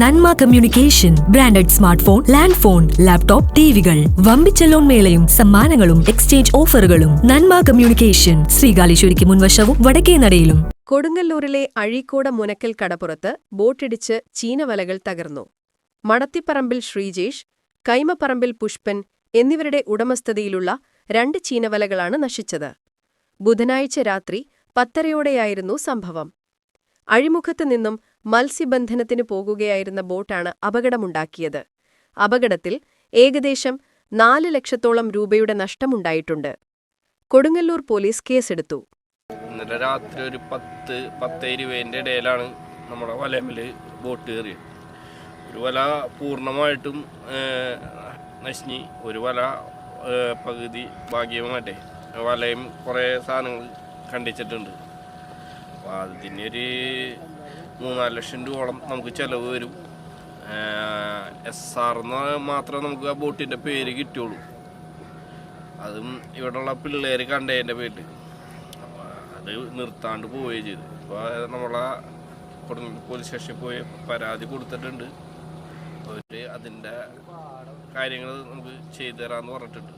നന്മ communication branded smart phone land phone laptop ടിവികൾ. വമ്പിച്ച loan മേളയും സമ്മാനങ്ങളും എക്സ്ചേഞ്ച് ഓഫറുകളും. നന്മ കമ്മ്യൂണിക്കേഷൻ ശ്രീകാലേശ്വരിക്ക് മുൻവശവും വടക്കേ നടയിലും. കൊടുങ്ങല്ലൂരിലെ അഴീക്കോട് മുനക്കൽ കടപ്പുറത്ത് ബോട്ടിടിച്ച് ചീനവലകൾ തകർന്നു. മടത്തിപ്പറമ്പിൽ ശ്രീജേഷ് കൈമപ്പറമ്പിൽ പുഷ്പൻ എന്നിവരുടെ ഉടമസ്ഥതയിലുള്ള രണ്ട് ചീനവലകളാണ് നശിച്ചത്. ബുധനാഴ്ച രാത്രി പത്തരയോടെയായിരുന്നു സംഭവം. അഴിമുഖത്ത് നിന്നും മത്സ്യബന്ധനത്തിന് പോകുകയായിരുന്ന ബോട്ടാണ് അപകടമുണ്ടാക്കിയത്. അപകടത്തിൽ ഏകദേശം നാല് ലക്ഷത്തോളം രൂപയുടെ നഷ്ടമുണ്ടായിട്ടുണ്ട്. കൊടുങ്ങല്ലൂർ പോലീസ് കേസെടുത്തു. ഇന്നലെ രാത്രി ഒരു പത്ത് പത്ത് ഇരുപതിന്റെ ഇടയിലാണ് നമ്മുടെ വലമിൽ ബോട്ട് കയറിയത്. ഒരു വല പൂർണമായിട്ടും നശിഞ്ഞ് ഒരു വല പകുതി ഭാഗ്യമായിട്ടെ വലയും കുറേ സാധനങ്ങൾ കണ്ടിച്ചിട്ടുണ്ട് അപ്പോൾ അതിനൊരു മൂന്നാൽ ലക്ഷം രൂപയോളം നമുക്ക് ചിലവ് വരും. എസ് ആർ എന്ന് മാത്രമേ നമുക്ക് ആ ബോട്ടിന്റെ പേര് കിട്ടുള്ളൂ അതും ഇവിടെയുള്ള പിള്ളേർ കണ്ടതിന്റെ പേരിൽ അത് നിർത്താണ്ട് പോവുകയും ചെയ്തു. അപ്പോൾ നമ്മളെ കൊടുങ്ങല്ലൂർ പോലീസ് സ്റ്റേഷനിൽ പോയി പരാതി കൊടുത്തിട്ടുണ്ട്. അവർ അതിന്റെ കാര്യങ്ങൾ നമുക്ക് ചെയ്തു തരാമെന്ന് പറഞ്ഞിട്ടുണ്ട്.